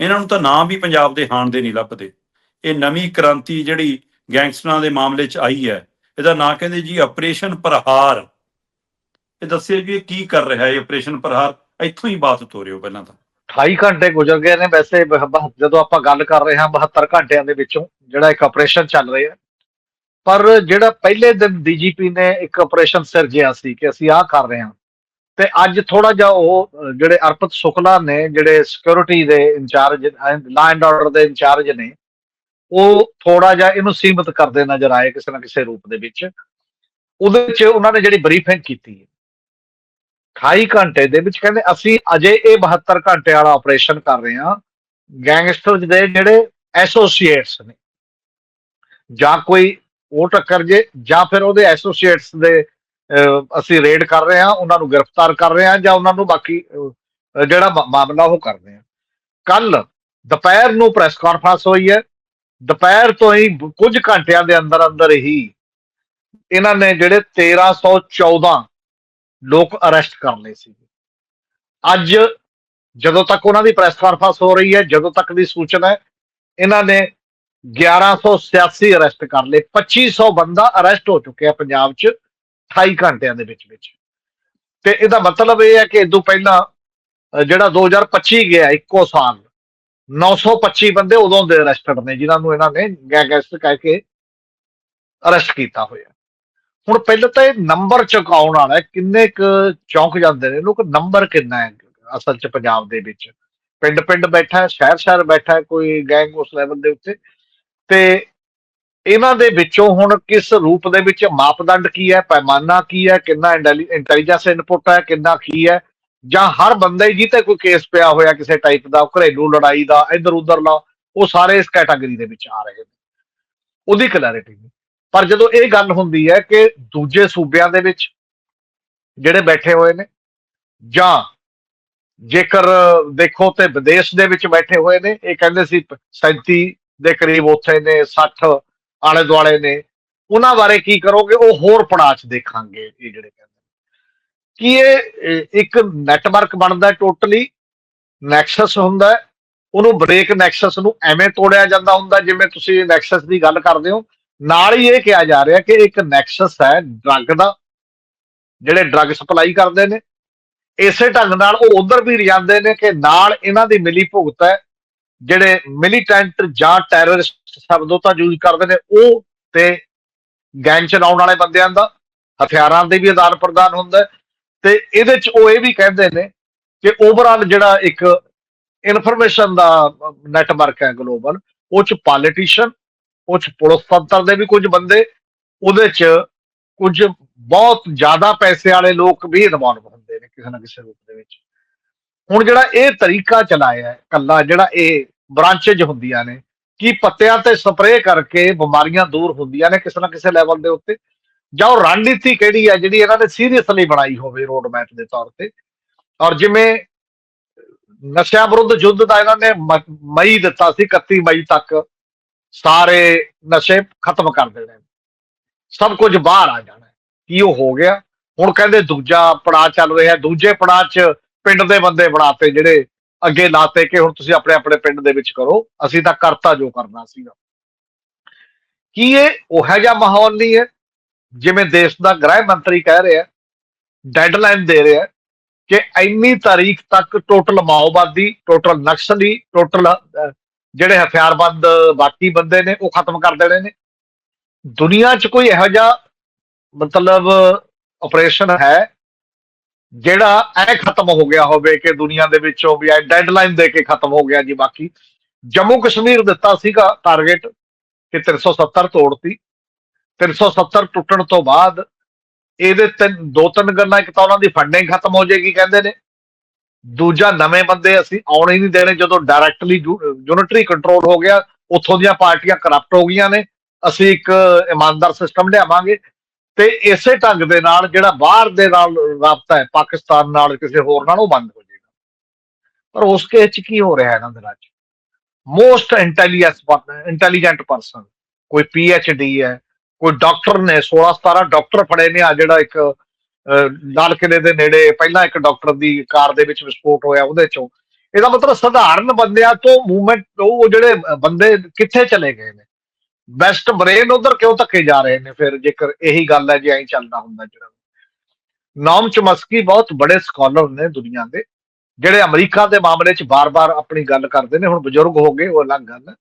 ਇਹਨਾਂ ਨੂੰ ਤਾਂ ਨਾਂ ਵੀ ਪੰਜਾਬ ਦੇ ਹਾਣ ਦੇ ਨਹੀਂ ਲੱਭਦੇ। ਇਹ ਨਵੀਂ ਕ੍ਰਾਂਤੀ ਜਿਹੜੀ ਗੈਂਗਸਟਰਾਂ ਦੇ ਮਾਮਲੇ 'ਚ ਆਈ ਹੈ, ਇਹਦਾ ਨਾਂ ਕਹਿੰਦੇ ਜੀ ਆਪਰੇਸ਼ਨ ਪ੍ਰਹਾਰ। ਇਹ ਦੱਸਿਓ ਜੀ ਇਹ ਕੀ ਕਰ ਰਿਹਾ ਹੈ ਆਪਰੇਸ਼ਨ ਪ੍ਰਹਾਰ, ਇੱਥੋਂ ਹੀ ਬਾਤ ਤੋਰਿਓ ਪਹਿਲਾਂ ਤਾਂ। 28 ਘੰਟੇ ਗੁਜ਼ਰ ਗਏ ਨੇ, ਵੈਸੇ ਜਦੋਂ ਆਪਾਂ ਗੱਲ ਕਰ ਰਹੇ ਹਾਂ 72 ਘੰਟਿਆਂ ਦੇ ਵਿੱਚੋਂ, ਜਿਹੜਾ ਇੱਕ ਆਪਰੇਸ਼ਨ ਚੱਲ ਰਿਹਾ ਪਰ ਜਿਹੜਾ ਪਹਿਲੇ ਦਿਨ ਡੀਜੀਪੀ ਨੇ ਇੱਕ ਆਪਰੇਸ਼ਨ ਸਿਰਜਿਆ ਸੀ ਕਿ ਅਸੀਂ ਆਹ ਕਰ ਰਹੇ ਹਾਂ ਤੇ ਅੱਜ ਥੋੜਾ ਜਿਹਾ ਉਹ ਜਿਹੜੇ ਅਰਪਤ ਸ਼ੁਕਲਾ ਨੇ, ਜਿਹੜੇ ਸਿਕਿਉਰਿਟੀ ਦੇ ਇੰਚਾਰਜ ਲਾ ਐਂਡ ਆਰਡਰ ਦੇ ਇੰਚਾਰਜ ਨੇ, ਉਹ ਥੋੜਾ ਜਿਹਾ ਇਹਨੂੰ ਸੀਮਿਤ ਕਰਦੇ ਨਜ਼ਰ ਆਏ ਕਿਸੇ ਨਾ ਕਿਸੇ ਰੂਪ ਦੇ ਵਿੱਚ। ਉਹਦੇ ਵਿੱਚ ਉਹਨਾਂ ਨੇ ਜਿਹੜੀ ਬਰੀਫਿੰਗ ਕੀਤੀ ਹੈ 28 ਘੰਟੇ ਦੇ ਵਿੱਚ ਕਹਿੰਦੇ ਅਸੀਂ ਅਜੇ ਇਹ 72 ਘੰਟੇ ਵਾਲਾ ਆਪਰੇਸ਼ਨ ਕਰ ਰਹੇ ਹਾਂ ਗੈਂਗਸਟਰ ਦੇ ਜਿਹੜੇ ਐਸੋਸੀਏਟਸ ਨੇ। ਜਾਂ ਕੋਈ ਉਹ ਟੱਕਰ ਜੇ, ਜਾਂ ਫਿਰ ਉਹਦੇ ਐਸੋਸੀਏਟਸ ਦੇ ਅਸੀਂ ਰੇਡ ਕਰ ਰਹੇ ਹਾਂ, ਉਹਨਾਂ ਨੂੰ ਗ੍ਰਿਫਤਾਰ ਕਰ ਰਹੇ ਹਾਂ ਜਾਂ ਉਹਨਾਂ ਨੂੰ ਬਾਕੀ ਜਿਹੜਾ ਮਾਮਲਾ ਉਹ ਕਰ ਰਹੇ ਹਾਂ। ਕੱਲ ਦੁਪਹਿਰ ਨੂੰ ਪ੍ਰੈਸ ਕਾਨਫਰੰਸ ਹੋਈ ਹੈ। ਦੁਪਹਿਰ ਤੋਂ ਹੀ ਬ- ਕੁਝ ਘੰਟਿਆਂ ਦੇ ਅੰਦਰ ਅੰਦਰ ਹੀ ਇਹਨਾਂ ਨੇ ਜਿਹੜੇ 1314 ਲੋਕ ਅਰੈਸਟ ਕਰ ਲਏ ਸੀ। ਅੱਜ ਜਦੋਂ ਤੱਕ ਉਹਨਾਂ ਦੀ ਪ੍ਰੈਸ ਕਾਨਫਰੰਸ ਹੋ ਰਹੀ ਹੈ, ਜਦੋਂ ਤੱਕ ਦੀ ਸੂਚਨਾ ਹੈ, ਇਹਨਾਂ ਨੇ 1186 ਅਰੈਸਟ ਕਰ ਲਏ। 2500 ਬੰਦਾ ਅਰੈਸਟ ਹੋ ਚੁੱਕਿਆ ਪੰਜਾਬ 'ਚ। 28 ਘੰਟਿਆਂ ਦੇ ਵਿੱਚ ਵਿੱਚ। ਤੇ ਇਹਦਾ ਮਤਲਬ ਇਹ ਹੈ ਕਿ ਇਦੋਂ ਪਹਿਲਾਂ ਜਿਹੜਾ 2025 ਗਿਆ ਇੱਕੋ ਸਾਲ 925 ਬੰਦੇ ਉਦੋਂ ਦੇ ਅਰੈਸਟਡ ਨੇ, ਜਿਨ੍ਹਾਂ ਨੂੰ ਇਹਨਾਂ ਨੇ ਗੈਂਗਸਟਰ ਕਹਿ ਕੇ ਅਰੈਸਟ ਕੀਤਾ ਹੋਇਆ। ਹੁਣ ਪਹਿਲਾਂ ਤਾਂ ਇਹ ਨੰਬਰ ਚੁਕਾਉਣ ਵਾਲਾ ਕਿੰਨੇ ਕੁ ਚੌਂਕ ਜਾਂਦੇ ਨੇ ਲੋਕ ਨੰਬਰ ਕਿੰਨਾ ਹੈ ਅਸਲ 'ਚ ਪੰਜਾਬ ਦੇ ਵਿੱਚ। ਪਿੰਡ ਪਿੰਡ ਬੈਠਾ ਸ਼ਹਿਰ ਸ਼ਹਿਰ ਬੈਠਾ ਕੋਈ ਗੈਂਗ ਉਸ ਲੈਵਲ ਦੇ ਉੱਤੇ। ਤੇ ਇਹਨਾਂ ਦੇ ਵਿੱਚੋਂ ਹੁਣ ਕਿਸ ਰੂਪ ਦੇ ਵਿੱਚ ਮਾਪਦੰਡ ਕੀ ਹੈ, ਪੈਮਾਨਾ ਕੀ ਹੈ, ਕਿੰਨਾ ਇੰਟੈਲੀਜੈਂਸ ਇਨਪੁਟ ਹੈ, ਕਿੰਨਾ ਕੀ ਹੈ? ਜਾਂ ਹਰ ਬੰਦੇ ਹੀ ਜਿਹਤੇ ਕੋਈ ਕੇਸ ਪਿਆ ਹੋਇਆ ਕਿਸੇ ਟਾਈਪ ਦਾ ਘਰੇਲੂ ਲੜਾਈ ਦਾ ਇੱਧਰ ਉੱਧਰ ਦਾ, ਉਹ ਸਾਰੇ ਇਸ ਕੈਟਾਗਰੀ ਦੇ ਵਿੱਚ ਆ ਰਹੇ ਨੇ। ਉਹਦੀ ਕਲੈਰਿਟੀ ਨਹੀਂ। ਪਰ ਜਦੋਂ ਇਹ ਗੱਲ ਹੁੰਦੀ ਹੈ ਕਿ ਦੂਜੇ ਸੂਬਿਆਂ ਦੇ ਵਿੱਚ ਜਿਹੜੇ ਬੈਠੇ ਹੋਏ ਨੇ, ਜਾਂ ਜੇਕਰ ਦੇਖੋ ਤੇ ਵਿਦੇਸ਼ ਦੇ ਵਿੱਚ ਬੈਠੇ ਹੋਏ ਨੇ, ਇਹ ਕਹਿੰਦੇ ਸੀ 37 ਦੇ ਕਰੀਬ ਉੱਥੇ ਨੇ 60 ਆਲੇ ਦੁਆਲੇ ਨੇ, ਉਹਨਾਂ ਬਾਰੇ ਕੀ ਕਰੋਗੇ, ਉਹ ਹੋਰ ਪੜਾਅ 'ਚ ਦੇਖਾਂਗੇ, ਇਹ ਜਿਹੜੇ ਕਹਿੰਦੇ ਕੀ ਇਹ ਇੱਕ ਨੈਟਵਰਕ ਬਣਦਾ ਟੋਟਲੀ ਨੈਕਸਸ ਹੁੰਦਾ ਉਹਨੂੰ ਬ੍ਰੇਕ ਨੈਕਸਸ ਨੂੰ ਐਵੇਂ ਤੋੜਿਆ ਜਾਂਦਾ ਹੁੰਦਾ, ਜਿਵੇਂ ਤੁਸੀਂ ਨੈਕਸਸ ਦੀ ਗੱਲ ਕਰਦੇ ਹੋ। ਨਾਲ ਹੀ ਇਹ ਕਿਹਾ ਜਾ ਰਿਹਾ ਕਿ ਇੱਕ ਨੈਕਸਸ ਹੈ ਡਰੱਗ ਦਾ, ਜਿਹੜੇ ਡਰੱਗ ਸਪਲਾਈ ਕਰਦੇ ਨੇ। ਇਸੇ ਢੰਗ ਨਾਲ ਉਹ ਉਧਰ ਵੀ ਜਾਂਦੇ ਨੇ ਕਿ ਨਾਲ ਇਹਨਾਂ ਦੀ ਮਿਲੀ ਭੁਗਤ ਹੈ। ਜਿਹੜੇ ਮਿਲੀਟੈਂਟ ਜਾਂ ਟੈਰਰਿਸਟ ਸ਼ਬਦ ਤਾਂ ਯੂਜ਼ ਕਰਦੇ ਨੇ, ਉਹ ਤੇ ਗੈਂਗ ਚਲਾਉਣ ਵਾਲੇ ਬੰਦਿਆਂ ਦਾ, ਹਥਿਆਰਾਂ ਦੇ ਵੀ ਆਦਾਨ ਪ੍ਰਦਾਨ ਹੁੰਦਾ ਤੇ ਇਹਦੇ ਚ ਉਹ ਇਹ ਵੀ ਕਹਿੰਦੇ ਨੇ ਕਿ ਓਵਰਆਲ ਜਿਹੜਾ ਇੱਕ ਇਨਫੋਰਮੇਸ਼ਨ ਦਾ ਨੈਟਵਰਕ ਹੈ ਗਲੋਬਲ ਉਹ ਚ ਪੋਲੀਟੀਸ਼ੀਅਨ ਉਹ ਚ ਪੁਲਿਸ ਤੰਤਰ ਦੇ ਵੀ ਕੁਝ ਬੰਦੇ, ਉਹਦੇ ਚ ਕੁਝ ਬਹੁਤ ਜ਼ਿਆਦਾ ਪੈਸੇ ਵਾਲੇ ਲੋਕ ਵੀ ਇਨਵੋਲਵ ਹੁੰਦੇ ਨੇ ਕਿਸੇ ਨਾ ਕਿਸੇ ਰੂਪ ਦੇ ਵਿੱਚ। ਹੁਣ ਜਿਹੜਾ ਇਹ ਤਰੀਕਾ ਚਲਾਇਆ ਹੈ, ਕੱਲਾ ਜਿਹੜਾ ਇਹ ਬ੍ਰਾਂਚੇਜ ਹੁੰਦੀਆਂ ਨੇ, ਕੀ ਪੱਤਿਆਂ ਤੇ ਸਪਰੇਅ ਕਰਕੇ ਬਿਮਾਰੀਆਂ ਦੂਰ ਹੁੰਦੀਆਂ ਨੇ ਕਿਸੇ ਨਾ ਕਿਸੇ ਲੈਵਲ ਦੇ ਉੱਤੇ? ਜਾਂ ਉਹ ਰਣਨੀਤੀ ਕਿਹੜੀ ਹੈ ਜਿਹੜੀ ਇਹਨਾਂ ਨੇ ਸੀਰੀਅਸਲੀ ਬਣਾਈ ਹੋਵੇ ਰੋਡ ਮੈਪ ਦੇ ਤੌਰ ਤੇ? ਔਰ ਜਿਵੇਂ ਨਸ਼ਿਆਂ ਵਿਰੁੱਧ ਯੁੱਧ ਦਾ ਇਹਨਾਂ ਨੇ ਮ- ਮਈ ਦਿੱਤਾ ਸੀ 31 ਮਈ ਤੱਕ ਸਾਰੇ ਨਸ਼ੇ ਖਤਮ ਕਰ ਦੇਣੇ ਸਭ ਕੁਝ ਬਾਹਰ ਆ ਜਾਣਾ ਕੀ ਉਹ ਹੋ ਗਿਆ? ਹੁਣ ਕਹਿੰਦੇ ਦੂਜਾ ਪੜਾਅ ਚੱਲ ਰਿਹਾ ਦੂਜੇ ਪੜਾਅ 'ਚ ਪਿੰਡ ਦੇ ਬੰਦੇ ਬਣਾਤੇ ਜਿਹੜੇ ਅੱਗੇ ਲਾਤੇ ਕਿ ਹੁਣ ਤੁਸੀਂ ਆਪਣੇ ਆਪਣੇ ਪਿੰਡ ਦੇ ਵਿੱਚ ਕਰੋ, ਅਸੀਂ ਤਾਂ ਕਰਤਾ ਜੋ ਕਰਨਾ ਸੀਗਾ। ਕੀ ਇਹ ਉਹ ਜਿਹਾ ਮਾਹੌਲ ਨਹੀਂ ਹੈ ਜਿਵੇਂ ਦੇਸ਼ ਦਾ ਗ੍ਰਹਿ ਮੰਤਰੀ ਕਹਿ ਰਿਹਾ ਡੈਡਲਾਈਨ ਦੇ ਰਿਹਾ ਕਿ ਇੰਨੀ ਤਾਰੀਖ ਤੱਕ ਟੋਟਲ ਮਾਓਵਾਦੀ ਟੋਟਲ ਨਕਸਲੀ ਟੋਟਲ ਜਿਹੜੇ ਹਥਿਆਰਬੰਦ ਬਾਕੀ ਬੰਦੇ ਨੇ ਉਹ ਖਤਮ ਕਰ ਦੇਣੇ ਨੇ। ਦੁਨੀਆ 'ਚ ਕੋਈ ਇਹੋ ਜਿਹਾ ਮਤਲਬ ਆਪਰੇਸ਼ਨ ਹੈ ਜਿਹੜਾ ਐ ਖਤਮ ਹੋ ਗਿਆ ਹੋਵੇ ਕਿ ਦੁਨੀਆ ਦੇ ਵਿੱਚੋਂ ਵੀ ਐ ਡੈਡਲਾਈਨ ਦੇ ਕੇ ਖਤਮ ਹੋ ਗਿਆ ਜੀ ਬਾਕੀ। ਜੰਮੂ ਕਸ਼ਮੀਰ ਦਿੱਤਾ ਸੀਗਾ ਟਾਰਗੇਟ ਕਿ 370 ਤੋੜਤੀ। 370 ਟੁੱਟਣ ਤੋਂ ਬਾਅਦ ਇਹਦੇ ਤਿੰਨ, ਦੋ ਤਿੰਨ ਗੱਲਾਂ, ਇੱਕ ਤਾਂ ਉਹਨਾਂ ਦੀ ਫੰਡਿੰਗ ਖਤਮ ਹੋ ਜਾਏਗੀ ਕਹਿੰਦੇ ਨੇ। ਦੂਜਾ ਨਵੇਂ ਬੰਦੇ ਅਸੀਂ ਆਉਣੇ ਨਹੀਂ ਦੇਣੇ ਜਦੋਂ ਡਾਇਰੈਕਟਲੀ ਯੂਨਿਟਰੀ ਕੰਟਰੋਲ ਹੋ ਗਿਆ, ਉੱਥੋਂ ਦੀਆਂ ਪਾਰਟੀਆਂ ਕਰਪਟ ਹੋ ਗਈਆਂ ਨੇ। ਅਸੀਂ ਇੱਕ ਇਮਾਨਦਾਰ ਸਿਸਟਮ ਲਿਆਵਾਂਗੇ। ਤੇ ਇਸੇ ਢੰਗ ਦੇ ਨਾਲ ਜਿਹੜਾ ਬਾਹਰ ਦੇ ਨਾਲ ਰਾਬਤਾ ਹੈ ਪਾਕਿਸਤਾਨ ਨਾਲ ਕਿਸੇ ਹੋਰ ਨਾਲ ਉਹ ਬੰਦ ਹੋ ਜਾਏਗਾ। ਪਰ ਉਸ ਕੇਸ ਚ ਕੀ ਹੋ ਰਿਹਾ ਇਹਨਾਂ ਦੇ ਰਾਜ ਮੋਸਟ ਇੰਟੈਲੀਜੈਂਸ ਇੰਟੈਲੀਜੈਂਟ ਪਰਸਨ ਕੋਈ ਪੀ ਐਚ ਡੀ ਹੈ ਕੋਈ ਡਾਕਟਰ ਨੇ 16 17 ਡਾਕਟਰ ਫੜੇ ਨੇ ਆ ਜਿਹੜਾ ਇੱਕ ਅਹ, ਲਾਲ ਕਿਲੇ ਦੇ ਨੇੜੇ ਪਹਿਲਾਂ ਇੱਕ ਡਾਕਟਰ ਦੀ ਕਾਰ ਦੇ ਵਿੱਚ ਵਿਸਫੋਟ ਹੋਇਆ ਉਹਦੇ ਚੋਂ। ਇਹਦਾ ਮਤਲਬ ਸਧਾਰਨ ਬੰਦਿਆਂ ਤੋਂ ਮੂਵਮੈਂਟ ਉਹ ਜਿਹੜੇ ਬੰਦੇ ਕਿੱਥੇ ਚਲੇ ਗਏ ਨੇ? ਬੈਸਟ ਬ੍ਰੇਨ ਉਧਰ ਕਿਉਂ ਧੱਕੇ ਜਾ ਰਹੇ ਨੇ? ਫਿਰ ਜੇਕਰ ਇਹੀ ਗੱਲ ਹੈ, ਜੇ ਐਂ ਚੱਲਦਾ ਹੁੰਦਾ ਜਿਹੜਾ ਨਾਮ ਚਮਸਕੀ ਬਹੁਤ ਬੜੇ ਸਕਾਲਰ ਨੇ ਦੁਨੀਆ ਦੇ, ਜਿਹੜੇ ਅਮਰੀਕਾ ਦੇ ਮਾਮਲੇ 'ਚ ਬਾਰ-ਬਾਰ ਆਪਣੀ ਗੱਲ ਕਰਦੇ ਨੇ, ਹੁਣ ਬਜ਼ੁਰਗ ਹੋ ਗਏ, ਉਹ ਅਲੱਗ ਗੱਲ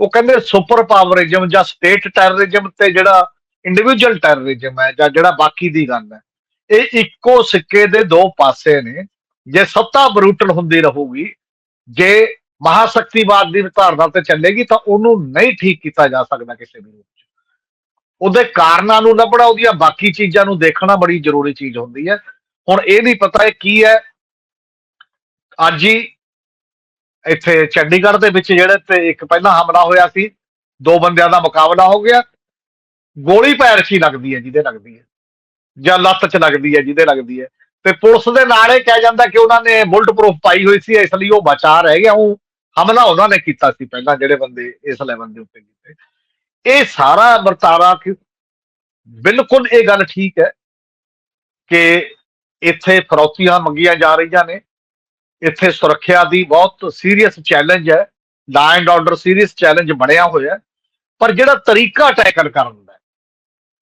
ਉਹ ਕਹਿੰਦੇ ਸੁਪਰ ਪਾਵਰਿਜ਼ਮ ਜਾਂ ਸਟੇਟ ਟੈਰਰਿਜ਼ਮ ਤੇ ਜਿਹੜਾ ਇੰਡੀਵਿਜੂਅਲ ਟੈਰਰਿਜ਼ਮ ਹੈ, ਜਾਂ ਜਿਹੜਾ ਬਾਕੀ ਦੀ ਗੱਲ ਹੈ, ਇਹ ਇੱਕੋ ਸਿੱਕੇ ਦੇ ਦੋ ਪਾਸੇ ਨੇ। ਜੇ ਸੱਤਾ ਬਰੂਟਲ ਹੁੰਦੀ ਰਹੂਗੀ, ਜੇ ਮਹਾਸ਼ਕਤੀਵਾਦ ਦੀ ਧਾਰਨਾ ਤੇ ਚੱਲੇਗੀ ਤਾਂ ਉਹਨੂੰ ਨਹੀਂ ਠੀਕ ਕੀਤਾ ਜਾ ਸਕਦਾ ਕਿਸੇ ਵੀ ਰੂਪ 'ਚ। ਉਹਦੇ ਕਾਰਨਾਂ ਨੂੰ ਲੱਭਣਾ, ਉਹਦੀਆਂ ਬਾਕੀ ਚੀਜ਼ਾਂ ਨੂੰ ਦੇਖਣਾ ਬੜੀ ਜ਼ਰੂਰੀ ਚੀਜ਼ ਹੁੰਦੀ ਹੈ। ਹੁਣ ਇਹ ਨਹੀਂ ਪਤਾ ਇਹ ਕੀ ਹੈ। ਅੱਜ ਹੀ ਇੱਥੇ ਚੰਡੀਗੜ੍ਹ ਦੇ ਵਿੱਚ ਜਿਹੜੇ ਤੇ ਇੱਕ ਪਹਿਲਾਂ ਹਮਲਾ ਹੋਇਆ ਸੀ, ਦੋ ਬੰਦਿਆਂ ਦਾ ਮੁਕਾਬਲਾ ਹੋ ਗਿਆ। ਗੋਲੀ ਪੈਰ 'ਚ ਹੀ ਲੱਗਦੀ ਹੈ, ਜਿਹਦੇ ਲੱਗਦੀ ਹੈ। ਜਾਂ ਲੱਤ 'ਚ ਲੱਗਦੀ ਹੈ, ਜਿਹਦੇ ਲੱਗਦੀ ਹੈ। ਤੇ ਪੁਲਿਸ ਦੇ ਨਾਲ ਇਹ ਕਿਹਾ ਜਾਂਦਾ ਕਿ ਉਹਨਾਂ ਨੇ ਬੁਲਟ ਪ੍ਰੂਫ ਪਾਈ ਹੋਈ ਸੀ, ਇਸ ਲਈ ਉਹ ਬਚਾ ਰਹਿ ਗਿਆ। ਉਹ ਹਮਲਾ ਉਹਨਾਂ ਨੇ ਕੀਤਾ ਸੀ ਪਹਿਲਾਂ ਜਿਹੜੇ ਬੰਦੇ ਇਸ ਲੈਵਲ ਦੇ ਉੱਤੇ ਕੀਤੇ। ਇਹ ਸਾਰਾ ਵਰਤਾਰਾ ਕਿ ਬਿਲਕੁਲ ਇਹ ਗੱਲ ਠੀਕ ਹੈ ਕਿ ਇੱਥੇ ਫਰੌਤੀਆਂ ਮੰਗੀਆਂ ਜਾ ਰਹੀਆਂ ਨੇ। ਇੱਥੇ ਸੁਰੱਖਿਆ ਦੀ ਬਹੁਤ ਸੀਰੀਅਸ ਚੈਲੰਜ ਹੈ। Law and order serious challenge ਬਣਿਆ ਹੋਇਆ ਪਰ ਜਿਹੜਾ ਤਰੀਕਾ ਟੈਕਲ ਕਰਨ ਦਾ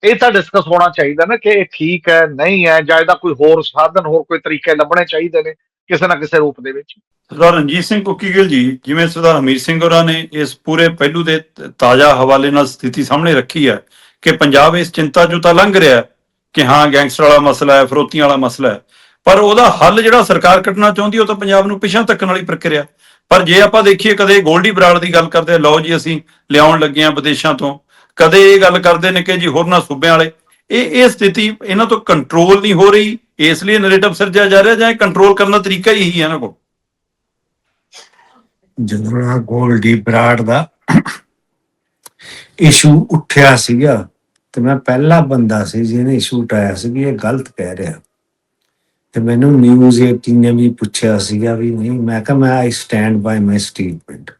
ਇਹ ਤਾਂ ਡਿਸਕਸ ਹੋਣਾ ਚਾਹੀਦਾ ਨਾ ਕਿ ਇਹ ਠੀਕ ਹੈ ਨਹੀਂ ਹੈ ਜਾਂ ਇਹਦਾ ਕੋਈ ਹੋਰ ਸਾਧਨ ਹੋਰ ਕੋਈ ਤਰੀਕੇ ਲੱਭਣੇ ਚਾਹੀਦੇ ਨੇ ਕਿਸੇ ਨਾ ਕਿਸੇ ਰੂਪ ਦੇ ਵਿੱਚ। ਸਰਦਾਰ ਰਣਜੀਤ ਸਿੰਘ ਕੁੱਕੀਗਿੱਲ ਜੀ ਜਿਵੇਂ ਸਰਦਾਰ ਹਮੀਰ ਸਿੰਘ ਹੋਰਾਂ ਨੇ ਇਸ ਪੂਰੇ ਪਹਿਲੂ ਦੇ ਤਾਜ਼ਾ ਹਵਾਲੇ ਨਾਲ ਸਥਿਤੀ ਸਾਹਮਣੇ ਰੱਖੀ ਹੈ ਕਿ ਪੰਜਾਬ ਇਸ ਚਿੰਤਾ ਚੋਂ ਤਾਂ ਲੰਘ ਰਿਹਾ ਕਿ ਹਾਂ ਗੈਂਗਸਟਰ ਵਾਲਾ ਮਸਲਾ ਹੈ ਫਰੋਤੀਆਂ ਵਾਲਾ ਮਸਲਾ ਹੈ ਪਰ ਉਹਦਾ ਹੱਲ ਜਿਹੜਾ ਸਰਕਾਰ ਕੱਢਣਾ ਚਾਹੁੰਦੀ ਉਹ ਤਾਂ ਪੰਜਾਬ ਨੂੰ ਪਿਛਾਂ ਤੱਕਣ ਵਾਲੀ ਪ੍ਰਕਿਰਿਆ ਪਰ ਜੇ ਆਪਾਂ ਦੇਖੀਏ ਕਦੇ ਗੋਲਡੀ ਬਰਾੜ ਦੀ ਗੱਲ ਕਰਦੇ ਆ, ਲਓ ਜੀ ਅਸੀਂ ਲਿਆਉਣ ਲੱਗੇ ਆ ਵਿਦੇਸ਼ਾਂ ਤੋਂ ਕਦੇ ਇਹ ਗੱਲ ਕਰਦੇ ਨੇ ਕਿ ਜੀ ਹੋਰਨਾਂ ਸੂਬਿਆਂ ਵਾਲੇ, ਇਹ ਇਹ ਸਥਿਤੀ ਇਹਨਾਂ ਤੋਂ ਕੰਟਰੋਲ ਨਹੀਂ ਹੋ ਰਹੀ, ਇਸ ਲਈ ਨੈਰੇਟਿਵ ਸਿਰਜਿਆ ਜਾ ਰਿਹਾ ਜਾਂ ਕੰਟਰੋਲ ਕਰਨ ਦਾ ਤਰੀਕਾ ਹੀ ਇਹੀ ਹੈ ਇਹਨਾਂ ਕੋਲ? ਜਦੋਂ ਆ ਗੋਲਡੀ ਬਰਾੜ ਦਾ ਇਸ਼ੂ ਉੱਠਿਆ ਸੀਗਾ ਤੇ ਮੈਂ ਪਹਿਲਾ ਬੰਦਾ ਸੀ ਜਿਹਨੇ ਇਸ਼ੂ ਉਠਾਇਆ ਸੀ ਵੀ ਇਹ ਗਲਤ ਕਹਿ ਰਿਹਾ। ਤੇ ਮੈਨੂੰ ਨਿਊਜ਼ 18 ਨੇ ਵੀ ਪੁੱਛਿਆ ਸੀਗਾ ਵੀ ਨਹੀਂ, ਮੈਂ ਕਿਹਾ ਮੈਂ ਆਈ ਸਟੈਂਡ ਬਾਈ ਮਾਈ ਸਟੇਟਮੈਂਟ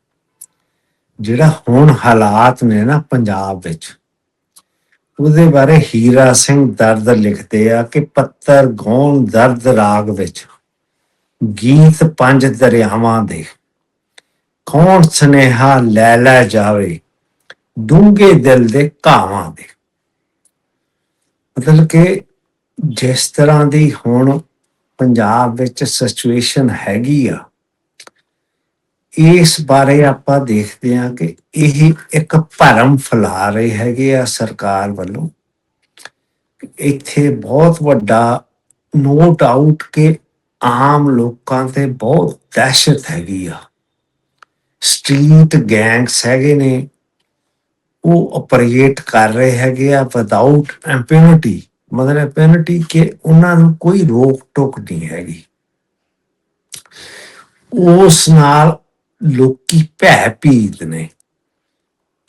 ਜਿਹੜਾ ਹੁਣ ਹਾਲਾਤ ਨੇ ਨਾ ਪੰਜਾਬ ਵਿੱਚ, ਉਹਦੇ ਬਾਰੇ ਹੀਰਾ ਸਿੰਘ ਦਰਦ ਲਿਖਦੇ ਆ ਕਿ ਪੱਤਰ ਗੌਣ ਦਰਦ ਰਾਗ ਵਿੱਚ, ਗੀਤ ਪੰਜ ਦਰਿਆਵਾਂ ਦੇ, ਕੌਣ ਸਨੇਹਾ ਲੈ ਲੈ ਜਾਵੇ ਡੂੰਘੇ ਦਿਲ ਦੇ ਘਾਵਾਂ ਦੇ। ਮਤਲਬ ਕਿ ਜਿਸ ਤਰ੍ਹਾਂ ਦੀ ਹੁਣ ਪੰਜਾਬ ਵਿੱਚ ਸਿਚੁਏਸ਼ਨ ਹੈਗੀ ਆ ਇਸ ਬਾਰੇ ਆਪਾਂ ਦੇਖਦੇ ਹਾਂ ਕਿ ਇਹ ਇੱਕ ਭਰਮ ਫੈਲਾ ਰਹੇ ਹੈਗੇ ਆ ਸਰਕਾਰ ਵੱਲੋਂ। ਇੱਥੇ ਬਹੁਤ ਵੱਡਾ ਨੋ ਡਾਊਟ ਕਿ ਆਮ ਲੋਕਾਂ ਤੇ ਬਹੁਤ ਦਹਿਸ਼ਤ ਹੈਗੀ ਆ। ਸਟਰੀਟ ਗੈਂਗਸ ਹੈਗੇ ਨੇ, ਉਹ ਆਪਰੇਟ ਕਰ ਰਹੇ ਹੈਗੇ ਆ ਵਿਦਆਊਟ ਇੰਪਿਊਨਿਟੀ ਮਤਲਬ ਇੰਪਿਊਨਿਟੀ ਕਿ ਉਹਨਾਂ ਨੂੰ ਕੋਈ ਰੋਕ ਟੋਕ ਨਹੀਂ ਹੈਗੀ। ਉਸ ਨਾਲ ਲੋਕੀ ਭੈ ਭੀਤ ਨੇ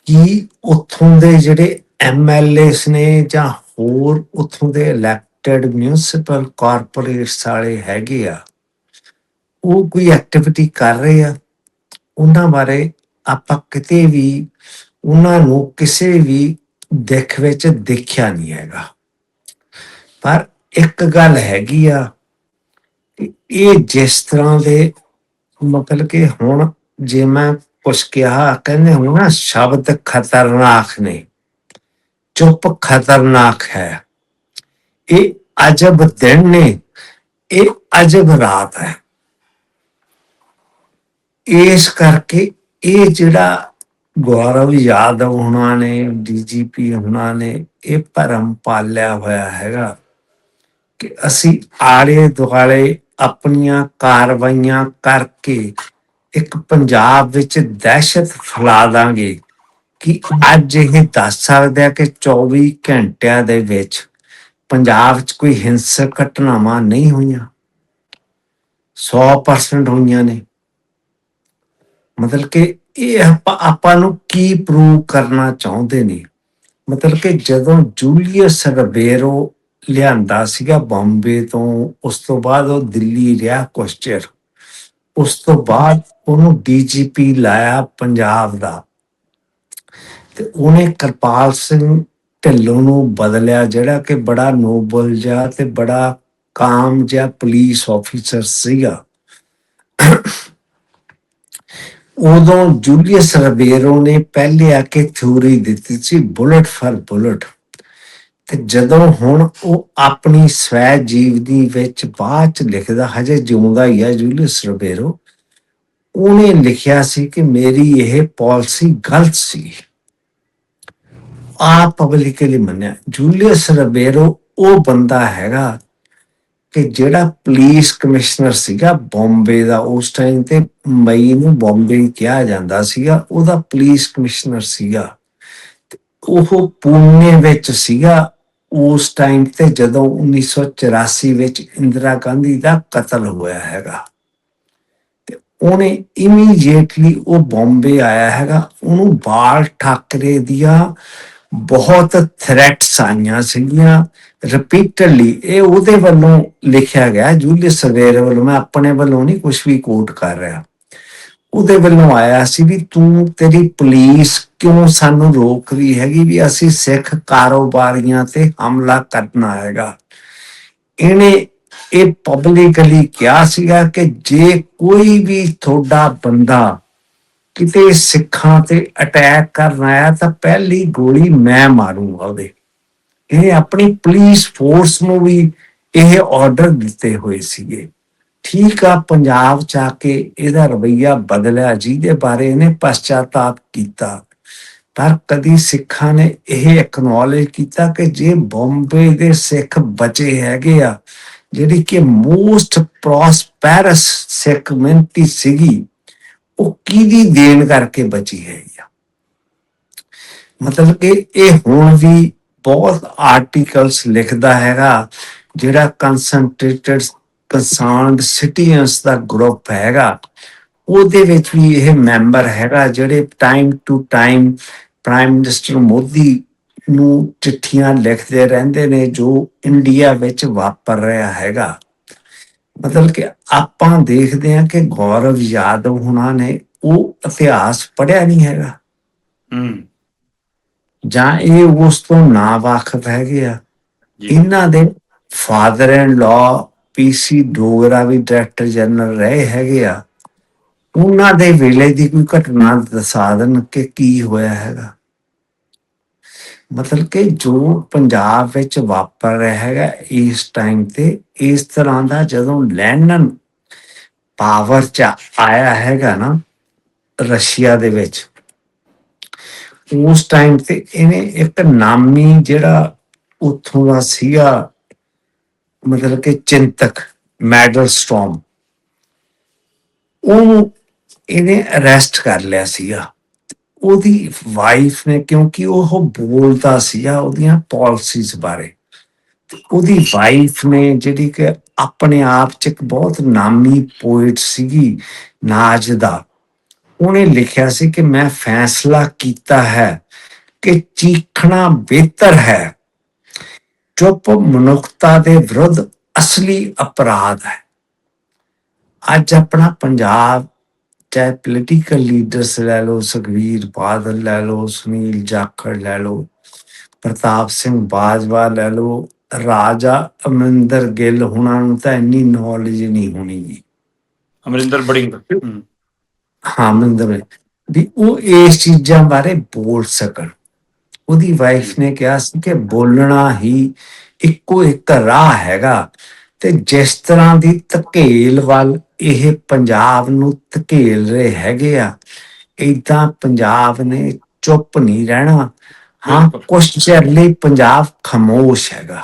ਕਿ ਉੱਥੋਂ ਦੇ ਜਿਹੜੇ ਐਮਐਲਏਸ ਨੇ ਜਾਂ ਹੋਰ ਉੱਥੋਂ ਦੇ ਇਲੈਕਟਡ ਮਿਊਨਿਸਪਲ ਕਾਰਪੋਰੇਟਸ ਵਾਲੇ ਹੈਗੇ ਆ, ਉਹ ਕੋਈ ਐਕਟੀਵਿਟੀ ਕਰ ਰਹੇ ਆ, ਉਹਨਾਂ ਬਾਰੇ ਆਪਾਂ ਕਿਤੇ ਵੀ ਉਹਨਾਂ ਨੂੰ ਕਿਸੇ ਵੀ ਦੇਖ ਵਿੱਚ ਦੇਖਿਆ ਨਹੀਂ ਹੈਗਾ। ਪਰ ਇੱਕ ਗੱਲ ਹੈਗੀ ਆ ਇਹ ਜਿਸ ਤਰ੍ਹਾਂ ਦੇ ਮਤਲਬ ਕਿ ਹੁਣ ਜੇ ਮੈਂ ਕੁਛ ਕਿਹਾ ਕਹਿੰਦੇ ਹੁਣ ਨਾ, ਸ਼ਬਦ ਖਤਰਨਾਕ ਨੇ। ਚੁੱਪ ਖਤਰਨਾਕ ਹੈ। ਇਹ ਅਜਬ ਦਿਨ ਨੇ। ਇਹ ਅਜਬ ਰਾਤ ਹੈ। ਇਸ ਕਰਕੇ ਇਹ ਜਿਹੜਾ ਗੌਰਵ ਯਾਦਵ ਹੁਣਾਂ ਨੇ, ਡੀਜੀਪੀ ਹੁਣਾਂ ਨੇ, ਇਹ ਭਰਮ ਪਾਲਿਆ ਹੋਇਆ ਹੈਗਾ ਕਿ ਅਸੀਂ ਆਲੇ ਦੁਆਲੇ ਆਪਣੀਆਂ ਕਾਰਵਾਈਆਂ ਕਰਕੇ ਇੱਕ ਪੰਜਾਬ ਵਿੱਚ ਦਹਿਸ਼ਤ ਫੈਲਾ ਦਾਂਗੇ ਕਿ ਅੱਜ ਇਹ ਦੱਸ ਸਕਦੇ ਆ ਕਿ 24 ਘੰਟਿਆਂ ਦੇ ਵਿੱਚ ਪੰਜਾਬ 'ਚ ਕੋਈ ਹਿੰਸਕ ਘਟਨਾਵਾਂ ਨਹੀਂ ਹੋਈਆਂ। 100% ਹੋਈਆਂ ਨੇ। ਮਤਲਬ ਕਿ ਇਹ ਆਪਾਂ ਆਪਾਂ ਨੂੰ ਕੀ ਪ੍ਰੂਵ ਕਰਨਾ ਚਾਹੁੰਦੇ ਨੇ? ਮਤਲਬ ਕਿ ਜਦੋਂ ਜੂਲੀਅਸ ਰਬੇਰੋ ਲਿਆਂਦਾ ਸੀਗਾ ਬੰਬੇ ਤੋਂ, ਉਸ ਤੋਂ ਬਾਅਦ ਉਹ ਦਿੱਲੀ ਰਿਹਾ ਕੁਸ਼ਚਰ ਉਸ ਤੋਂ ਬਾਅਦ ਉਹਨੂੰ ਡੀਜੀਪੀ ਲਾਇਆ ਪੰਜਾਬ ਦਾ। ਤੇ ਉਹਨੇ ਕਿਰਪਾਲ ਸਿੰਘ ਢਿੱਲੋਂ ਨੂੰ ਬਦਲਿਆ, ਜਿਹੜਾ ਕਿ ਬੜਾ ਨੋਬਲ ਜਿਹਾ ਤੇ ਬੜਾ ਕਾਮ ਜਿਹਾ ਪੁਲਿਸ ਆਫੀਸਰ ਸੀਗਾ। ਉਦੋਂ ਜੂਲੀਅਸ ਰਬੇਰੋ ਨੇ ਪਹਿਲੇ ਆ ਕੇ ਥਿਊਰੀ ਦਿੱਤੀ ਸੀ, ਬੁਲਟ ਫਾਰ ਬੁਲਟ। ਤੇ ਜਦੋਂ ਹੁਣ ਉਹ ਆਪਣੀ ਸਵੈ ਜੀਵਨੀ ਵਿੱਚ ਬਾਅਦ ਚ ਲਿਖਦਾ, ਹਜੇ ਜਿਉਂਦਾ ਹੀ ਹੈ ਜੂਲੀਅਸ ਰਬੇਰੋ, ਉਹਨੇ ਲਿਖਿਆ ਸੀ ਕਿ ਮੇਰੀ ਇਹ ਪਾਲਿਸੀ ਗਲਤ ਸੀ। ਆ ਪਬਲਿਕਲੀ ਮੰਨਿਆ। ਜੂਲੀਅਸ ਰਬੇਰੋ ਉਹ ਬੰਦਾ ਹੈਗਾ ਕਿ ਜਿਹੜਾ ਪੁਲਿਸ ਕਮਿਸ਼ਨਰ ਸੀਗਾ ਬੰਬੇ ਦਾ, ਉਸ ਟਾਈਮ ਤੇ ਮਈ ਨੂੰ ਬੰਬੇ ਕਿਹਾ ਜਾਂਦਾ ਸੀਗਾ, ਉਹਦਾ ਪੁਲਿਸ ਕਮਿਸ਼ਨਰ ਸੀਗਾ। ਉਹ ਪੂਨੇ ਵਿੱਚ ਸੀਗਾ ਉਸ ਟਾਈਮ ਤੇ ਜਦੋਂ 1984 ਵਿੱਚ ਇੰਦਰਾ ਗਾਂਧੀ ਦਾ ਕਤਲ ਹੋਇਆ ਹੈਗਾ, ਤੇ ਉਹਨੇ ਇਮੀਡੀਏਟਲੀ ਉਹ ਬੰਬੇ ਆਇਆ ਹੈਗਾ, ਉਹਨੂੰ ਬਾਲ ਠਾਕਰੇ ਦੀਆਂ ਬਹੁਤ ਥ੍ਰੈਟਸ ਆਈਆਂ ਸੀਗੀਆਂ। ਰਿਪੀਟਡਲੀ ਇਹ ਉਹਦੇ ਵੱਲੋਂ ਲਿਖਿਆ ਗਿਆ, ਜੂਲੀਅਸ ਸਵੇਰ ਵੱਲੋਂ, ਮੈਂ ਆਪਣੇ ਵੱਲੋਂ ਨਹੀਂ ਕੁਝ ਵੀ ਕੋਟ ਕਰ ਰਿਹਾ। ਉਹਦੇ ਵੱਲੋਂ ਆਇਆ ਸੀ ਵੀ ਤੂੰ ਤੇਰੀ ਪੁਲਿਸ ਕਿਉਂ ਸਾਨੂੰ ਰੋਕ ਰਹੀ ਹੈਗੀ ਵੀ ਅਸੀਂ ਸਿੱਖ ਕਾਰੋਬਾਰੀਆਂ ਤੇ ਹਮਲਾ ਕਰਨਾ ਹੈਗਾ। ਇਹਨੇ ਇਹ ਪਬਲਿਕਲੀ ਕਿਹਾ ਸੀਗਾ ਕਿ ਜੇ ਕੋਈ ਵੀ ਤੁਹਾਡਾ ਬੰਦਾ ਕਿਤੇ ਸਿੱਖਾਂ ਤੇ ਅਟੈਕ ਕਰਨ ਆਇਆ ਤਾਂ ਪਹਿਲੀ ਗੋਲੀ ਮੈਂ ਮਾਰੂੰਗਾ ਉਹਦੇ। ਇਹ ਆਪਣੀ ਪੁਲਿਸ ਫੋਰਸ ਨੂੰ ਵੀ ਇਹ ਆਰਡਰ ਦਿੱਤੇ ਹੋਏ ਸੀਗੇ। ਠੀਕ ਆ, ਪੰਜਾਬ ਚ ਆ ਕੇ ਇਹਦਾ ਰਵਈਆ ਬਦਲਿਆ, ਜਿਹਦੇ ਬਾਰੇ ਇਹਨੇ ਪਛਤਾਤਾਪ ਕੀਤਾ। ਪਰ ਕਦੀ ਸਿੱਖਾਂ ਨੇ ਇਹ ਐਕਨੋਲਜ ਕੀਤਾ ਕਿ ਜੇ ਬੰਬੇ ਦੇ ਸਿੱਖ ਬਚੇ ਹੈਗੇ ਆ, ਜਿਹੜੀ ਕਿ ਮੋਸਟ ਪ੍ਰੋਸਪੈਰਸ ਸਿੱਖ ਕਮਿਊਨਿਟੀ ਸੀਗੀ, ਉਹ ਕਿਹਦੀ ਦੇਣ ਕਰਕੇ ਬਚੀ ਹੈ ਆ? ਮਤਲਬ ਕਿ ਇਹ ਹੁਣ ਵੀ ਬਹੁਤ ਆਰਟੀਕਲਸ ਲਿਖਦਾ ਹੈਗਾ, ਜਿਹੜਾ ਕਨਸੈਂਟਰੇਟਡ ਕਨਸਰਨਡ ਸਿਟੀਜ਼ਨਸ ਦਾ ਗਰੁੱਪ ਹੈਗਾ। ਉਹਦੇ ਵਿੱਚ ਵੀ ਇਹ ਮੈਂਬਰ ਹੈਗਾ ਜਿਹੜੇ time to time prime minister Modi ਨੂੰ ਚਿੱਠੀਆਂ ਲਿਖਦੇ ਰਹਿੰਦੇ ਨੇ ਜੋ ਇੰਡੀਆ ਵਿੱਚ ਵਾਪਰ ਰਿਹਾ ਹੈਗਾ। ਮਤਲਬ ਕਿ ਆਪਾਂ ਦੇਖਦੇ ਹਾਂ ਕਿ ਗੌਰਵ ਯਾਦਵ ਹੁਣਾਂ ਨੇ ਉਹ ਇਤਿਹਾਸ ਪੜਿਆ ਨਹੀਂ ਹੈਗਾ। ਹੂੰ। ਜਾਂ ਇਹ ਉਸ ਤੋਂ ਨਾ ਵਾਕਿਫ ਹੈਗੇ ਆ। ਇਹਨਾਂ ਦੇ father in law P C Dogra we director general ਰਹੇ ਹੈਗੇ ਆ। ਉਹਨਾਂ ਦੇ ਵੇਲੇ ਦੀ ਕੋਈ ਘਟਨਾ ਦੱਸਾ ਦੇਣ ਕਿ ਕੀ ਹੋਇਆ ਹੈਗਾ। ਮਤਲਬ ਕਿ ਜੋ ਪੰਜਾਬ ਵਿੱਚ ਵਾਪਰ ਰਿਹਾ ਹੈਗਾ ਇਸ ਟਾਈਮ ਤੇ, ਇਸ ਤਰ੍ਹਾਂ ਦਾ ਜਦੋਂ ਲੈਨਨ ਪਾਵਰ ਚ ਆਇਆ ਹੈਗਾ ਨਾ, ਰਸ਼ੀਆ ਦੇ ਵਿੱਚ, ਉਸ ਟਾਈਮ ਤੇ ਇਹਨੇ ਇੱਕ ਨਾਮੀ ਜਿਹੜਾ ਉੱਥੋਂ ਦਾ ਸੀਗਾ ਮਤਲਬ ਕਿ ਚਿੰਤਕ ਮੈਡਲ ਸਟਾਰਮ ਉਹਨੂੰ ਇਹਨੇ ਅਰੈਸਟ ਕਰ ਲਿਆ ਸੀਗਾ। ਉਹਦੀ ਵਾਈਫ ਨੇ, ਕਿਉਂਕਿ ਉਹ ਬੋਲਦਾ ਸੀਗਾ ਉਹਦੀਆਂ ਪਾਲਿਸੀਜ਼ ਬਾਰੇ। ਉਹਦੀ ਵਾਈਫ ਨੇ ਜਿਹੜੀ ਕਿ ਆਪਣੇ ਆਪ ਚ ਇੱਕ ਬਹੁਤ ਨਾਮੀ ਪੋਇਟ ਸੀਗੀ, ਨਾਜ ਦਾ। ਉਹਨੇ ਲਿਖਿਆ ਸੀ ਕਿ ਮੈਂ ਫੈਸਲਾ ਕੀਤਾ ਹੈ ਕਿ ਚੀਖਣਾ ਬਿਹਤਰ ਹੈ। ਚੁੱਪ ਮਨੁੱਖਤਾ ਦੇ ਵਿਰੁੱਧ ਅਸਲੀ ਅਪਰਾਧ ਹੈ। ਅੱਜ ਆਪਣਾ ਪੰਜਾਬ ਚਾਹੇ ਪੋਲੀਟੀਕਲ ਲੀਡਰਸ ਲੈ ਲਓ ਸੁਖਵੀਰ ਬਾਦਲ ਲੈ ਲਓ ਸੁਨੀਲ ਜਾਖੜ ਲੈ ਲਓ ਪ੍ਰਤਾਪ ਸਿੰਘ ਬਾਜਵਾ ਲੈ ਲਓ ਰਾਜਾ ਅਮਰਿੰਦਰ ਗਿੱਲ ਹੁਣਾਂ ਨੂੰ ਤਾਂ ਇੰਨੀ ਨੌਲੇਜ ਨਹੀਂ ਹੋਣੀ ਜੀ। ਅਮਰਿੰਦਰ ਬੜਿੰਗ ਹੂੰ ਮਨਿੰਦਰ ਵੀ ਉਹ ਇਸ ਚੀਜ਼ਾਂ ਬਾਰੇ ਬੋਲ ਸਕਣ। ਉਹਦੀ ਵਾਈਫ ਨੇ ਕਿਹਾ ਸੀ ਕਿ ਬੋਲਣਾ ਹੀ ਇੱਕੋ ਇੱਕ ਰਾਹ ਹੈਗਾ ਤੇ ਜਿਸ ਤਰ੍ਹਾਂ ਦੀ ਧਕੇਲ ਵੱਲ ਇਹ ਪੰਜਾਬ ਨੂੰ ਧਕੇਲ ਰਹੇ ਹੈਗੇ ਆ ਇਦਾਂ ਪੰਜਾਬ ਨੇ ਚੁੱਪ ਨਹੀਂ ਰਹਿਣਾ ਹਾਂ। ਕੁਛ ਚਿਰ ਲਈ ਪੰਜਾਬ ਖਾਮੋਸ਼ ਹੈਗਾ